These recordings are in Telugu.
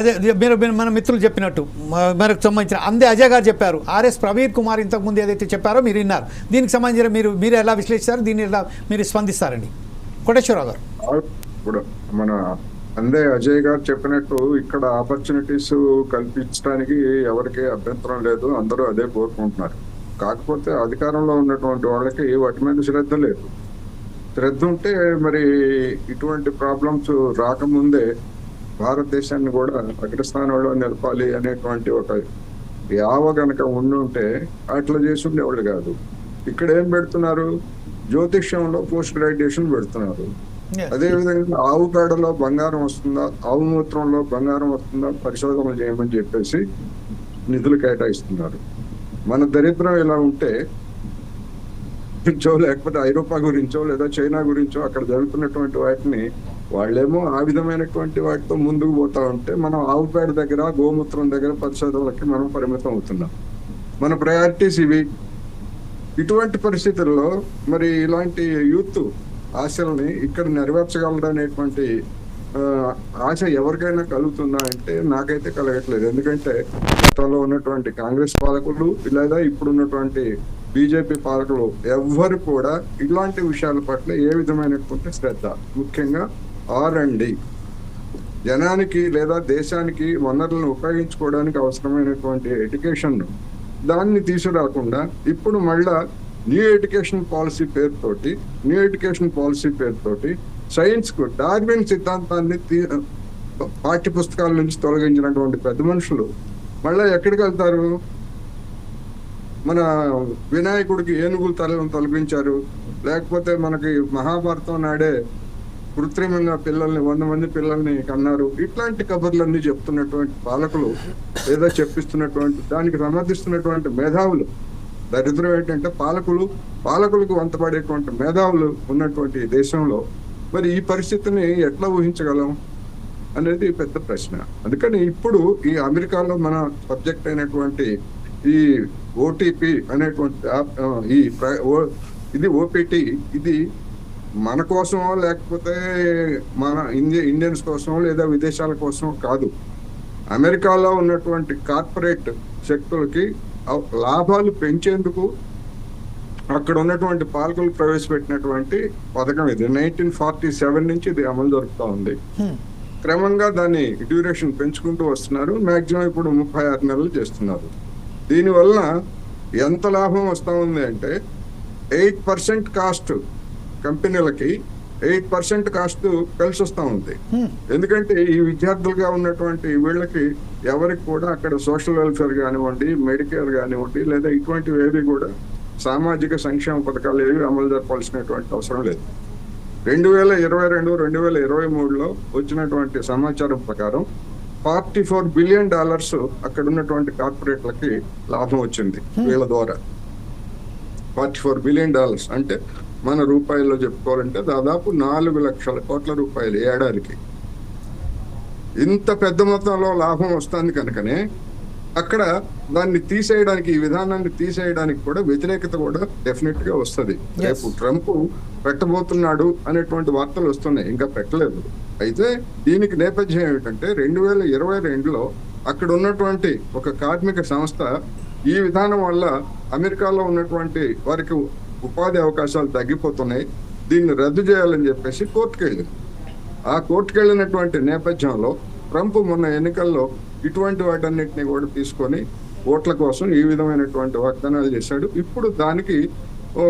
అదే మీరు మన మిత్రులు చెప్పినట్టు మ- మనకు సంబంధించిన అందే అజయ్ గారు చెప్పారు. ఆర్ఎస్ ప్రవీణ్ కుమార్ ఇంతకుముందు ఏదైతే చెప్పారో మీరు విన్నారు. దీనికి సంబంధించిన మీరు మీరు ఎలా విశ్లేషిస్తారు? దీన్ని ఎలా మీరు స్పందిస్తారండి? కోటేశ్వరరావు గారు. ఇప్పుడు మన అందే అజయ్ గారు చెప్పినట్టు ఇక్కడ ఆపర్చునిటీస్ కల్పించడానికి ఎవరికి అభ్యంతరం లేదు. అందరూ అదే కోరుకుంటున్నారు. కాకపోతే అధికారంలో ఉన్నటువంటి వాళ్ళకి వాటి మీద శ్రద్ధ లేదు. శ్రద్ధ ఉంటే మరి ఇటువంటి ప్రాబ్లమ్స్ రాకముందే భారతదేశాన్ని కూడా అగ్రస్థానంలో నిలపాలి అనేటువంటి ఒక యావ గనక ఉండి ఉంటే అట్లా చేసి ఉండేవాళ్ళు కాదు. ఇక్కడ ఏం పెడుతున్నారు? జ్యోతిష్యంలో పోస్ట్ గ్రాడ్యుయేషన్ పెడుతున్నారు. అదే విధంగా ఆవు పేడలో బంగారం వస్తుందా? ఆవు మూత్రంలో బంగారం వస్తుందా? పరిశోధనలు చేయమని చెప్పేసి నిధులు కేటాయిస్తున్నారు. మన దరిద్రం ఇలా ఉంటే గురించో లేకపోతే ఐరోపా గురించో లేదా చైనా గురించో అక్కడ జరుగుతున్నటువంటి వాటిని వాళ్ళేమో ఆ విధమైనటువంటి వాటితో ముందుకు పోతా ఉంటే మనం ఆవు పేడ దగ్గర గోమూత్రం దగ్గర పరిశోధనలకి మనం పరిమితం అవుతున్నాం. మన ప్రయారిటీస్ ఇవి. ఇటువంటి పరిస్థితుల్లో మరి ఇలాంటి యూత్ ఆశల్ని ఇక్కడ నెరవేర్చగలడనేటువంటి ఆశ ఎవరికైనా కలుగుతుందా అంటే నాకైతే కలగట్లేదు. ఎందుకంటే గతంలో ఉన్నటువంటి కాంగ్రెస్ పాలకులు లేదా ఇప్పుడున్నటువంటి బీజేపీ పాలకులు ఎవ్వరు కూడా ఇలాంటి విషయాల పట్ల ఏ విధమైనటువంటి శ్రద్ధ? ముఖ్యంగా ఆర్ అండ్ డి. జనానికి లేదా దేశానికి వనరులను ఉపయోగించుకోవడానికి అవసరమైనటువంటి ఎడ్యుకేషన్ దాన్ని తీసుకురాకుండా ఇప్పుడు మళ్ళా న్యూ ఎడ్యుకేషన్ పాలసీ పేరుతోటి న్యూ ఎడ్యుకేషన్ పాలసీ పేరుతోటి సైన్స్కు డార్విన్ సిద్ధాంతాన్ని తీ- పాఠ్య పుస్తకాల నుంచి తొలగించినటువంటి పెద్ద మనుషులు మళ్ళీ ఎక్కడికి వెళ్తారు? మన వినాయకుడికి ఏనుగులు తలను తొలగించారు. లేకపోతే మనకి మహాభారతం నాడే కృత్రిమంగా పిల్లల్ని వంద మంది పిల్లల్ని కన్నారు. ఇట్లాంటి కబుర్లన్నీ చెప్తున్నటువంటి పాలకులు లేదా చెప్పిస్తున్నటువంటి దానికి సమర్థిస్తున్నటువంటి మేధావులు. దరిద్రం ఏంటంటే పాలకులు పాలకులకు వంతపడేటువంటి మేధావులు ఉన్నటువంటి దేశంలో మరి ఈ పరిస్థితిని ఎట్లా ఊహించగలం అనేది పెద్ద ప్రశ్న. అందుకని ఇప్పుడు ఈ అమెరికాలో మన సబ్జెక్ట్ అయినటువంటి ఈ ఓటీపీ అనేటువంటి ఈ ఇది ఓపీటీ ఇది మన కోసమో లేకపోతే మన ఇండియా ఇండియన్స్ కోసమో లేదా విదేశాల కోసమో కాదు. అమెరికాలో ఉన్నటువంటి కార్పొరేట్ శక్తులకి లాభాలు పెంచేందుకు అక్కడ ఉన్నటువంటి పాలకులు ప్రవేశపెట్టినటువంటి పథకం ఇది. నైన్టీన్ ఫార్టీ సెవెన్ నుంచి ఇది అమలు జరుపుతా ఉంది. క్రమంగా దాన్ని డ్యూరేషన్ పెంచుకుంటూ వస్తున్నారు. మాక్సిమం ఇప్పుడు ముప్పై ఆరు నెలలు చేస్తున్నారు. దీనివల్ల ఎంత లాభం వస్తా ఉంది అంటే ఎయిట్ పర్సెంట్ కాస్ట్ కంపెనీలకి ఎయిట్ పర్సెంట్ కాస్ట్ కలిసి వస్తా ఉంది హ్మ్. ఎందుకంటే ఈ విద్యార్థులుగా ఉన్నటువంటి వీళ్ళకి ఎవరికి కూడా అక్కడ సోషల్ వెల్ఫేర్ కానివ్వండి మెడికేర్ కానివ్వండి లేదా ఇటువంటివి ఏవి కూడా సామాజిక సంక్షేమ పథకాలు ఏవి అమలు జరపాల్సినటువంటి అవసరం లేదు రెండు వేల ఇరవై రెండు రెండు వేల ఇరవై మూడులో వచ్చినటువంటి సమాచారం ప్రకారం ఫార్టీ ఫోర్ బిలియన్ డాలర్స్ అక్కడ ఉన్నటువంటి కార్పొరేట్లకి లాభం వచ్చింది వీళ్ళ ద్వారా. Forty four billion dollars. అంటే మన రూపాయల్లో చెప్పుకోవాలంటే దాదాపు నాలుగు లక్షల కోట్ల రూపాయలు ఏడాదికి. ఇంత పెద్ద మొత్తంలో లాభం వస్తుంది కనుకనే అక్కడ దాన్ని తీసేయడానికి ఈ విధానాన్ని తీసేయడానికి కూడా వ్యతిరేకత కూడా డెఫినెట్గా వస్తుంది రేపు ట్రంప్ పెట్టబోతున్నాడు అనేటువంటి వార్తలు వస్తున్నాయి. ఇంకా పెట్టలేదు. అయితే దీనికి నేపథ్యం ఏమిటంటే రెండు వేల ఇరవై రెండులో అక్కడ ఉన్నటువంటి ఒక కార్మిక సంస్థ ఈ విధానం వల్ల అమెరికాలో ఉన్నటువంటి వారికి ఉపాధి అవకాశాలు తగ్గిపోతున్నాయి. దీన్ని రద్దు చేయాలని చెప్పేసి కోర్టుకు వెళ్ళింది ఆ కోర్టుకు వెళ్ళినటువంటి నేపథ్యంలో ట్రంప్ మొన్న ఎన్నికల్లో ఇటువంటి వాటన్నిటిని కూడా తీసుకొని ఓట్ల కోసం ఈ విధమైనటువంటి వాగ్దానాలు చేశాడు. ఇప్పుడు దానికి ఓ,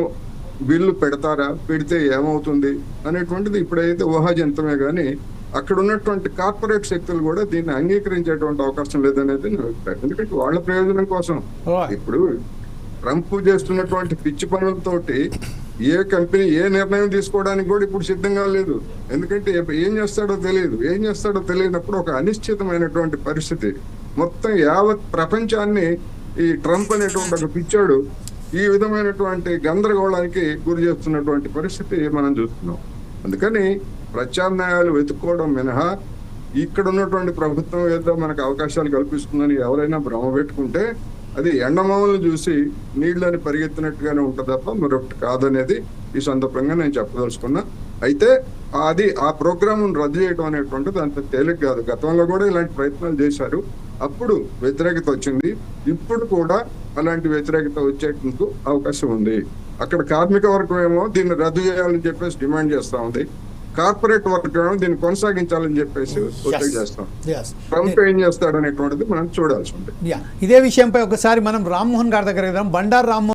బిల్లు పెడతారా? పెడితే ఏమవుతుంది? అనేటువంటిది ఇప్పుడైతే ఊహాజంతమే కానీ అక్కడ ఉన్నటువంటి కార్పొరేట్ శక్తులు కూడా దీన్ని అంగీకరించేటువంటి అవకాశం లేదనేది నా అభిప్రాయం. ఎందుకంటే వాళ్ళ ప్రయోజనం కోసం. ఇప్పుడు ట్రంప్ చేస్తున్నటువంటి పిచ్చి పనులతోటి ఏ కంపెనీ ఏ నిర్ణయం తీసుకోవడానికి కూడా ఇప్పుడు సిద్ధంగా లేదు. ఎందుకంటే ఏం చేస్తాడో తెలియదు. ఏం చేస్తాడో తెలియనప్పుడు ఒక అనిశ్చితమైనటువంటి పరిస్థితి. మొత్తం యావత్ ప్రపంచాన్ని ఈ ట్రంప్ అనేటువంటి ఒక పిచ్చాడు ఈ విధమైనటువంటి గందరగోళానికి గురి చేస్తున్నటువంటి పరిస్థితి మనం చూస్తున్నాం. అందుకని ప్రత్యామ్నాయాలు వెతుక్కోవడం మినహా ఇక్కడ ఉన్నటువంటి ప్రభుత్వం ఏదో మనకు అవకాశాలు కల్పిస్తుందని ఎవరైనా భ్రమ పెట్టుకుంటే అది ఎండమామలు చూసి నీళ్ళని పరిగెత్తినట్టుగానే ఉంటుంది తప్ప మరొకటి కాదనేది ఈ సందర్భంగా నేను చెప్పదలుచుకున్నా. అయితే అది ఆ ప్రోగ్రామ్ రద్దు చేయడం అనేటువంటిది అంత తేలిక కాదు. గతంలో కూడా ఇలాంటి ప్రయత్నాలు చేశారు. అప్పుడు వ్యతిరేకత వచ్చింది. ఇప్పుడు కూడా అలాంటి వ్యతిరేకత వచ్చేందుకు అవకాశం ఉంది. అక్కడ కార్మిక వర్గం ఏమో దీన్ని రద్దు చేయాలని చెప్పేసి డిమాండ్ చేస్తా ఉంది. కార్పొరేట్ ఏమో దీన్ని కొనసాగించాలని చెప్పేసి చేస్తాం. ట్రంప్ ఏం చేస్తాడు అనేటువంటిది మనం చూడాల్సి యా ఇదే విషయంపై ఒకసారి మనం రామ్మోహన్ గారి దగ్గర బండారు రామ్మోహన్